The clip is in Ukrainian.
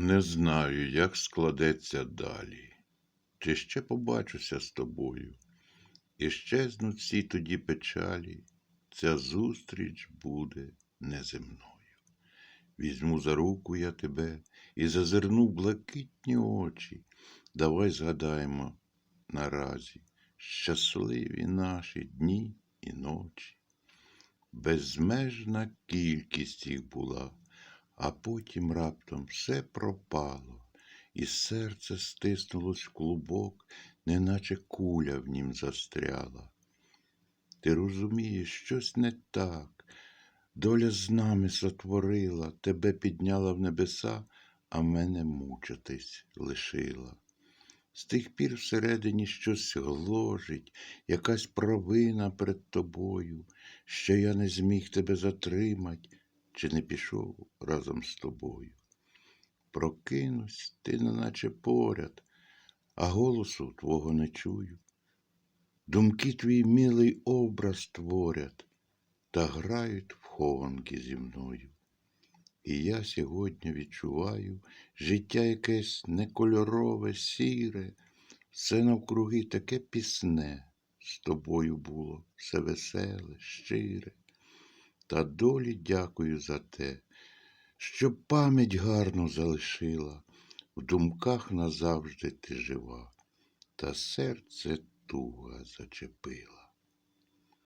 Не знаю, як складеться далі. Чи ще побачуся з тобою, і щезнуть всі тоді печалі, ця зустріч буде неземною. Візьму за руку я тебе і зазирну блакитні очі. Давай згадаємо наразі щасливі наші дні і ночі. Безмежна кількість їх була, а потім раптом все пропало, і серце стиснулось в клубок, неначе куля в нім застряла. Ти розумієш, щось не так. Доля з нами сотворила, тебе підняла в небеса, а мене мучитись лишила. З тих пір всередині щось гложить, якась провина перед тобою, що я не зміг тебе затримать, чи не пішов разом з тобою. Прокинусь, ти неначе поряд, а голосу твого не чую. Думки твій милий образ творять та грають в хованки зі мною. І я сьогодні відчуваю життя якесь некольорове, сіре, все навкруги таке пісне, з тобою було все веселе, щире. Та долі дякую за те, що пам'ять гарно залишила, в думках назавжди ти жива, та серце туга зачепила.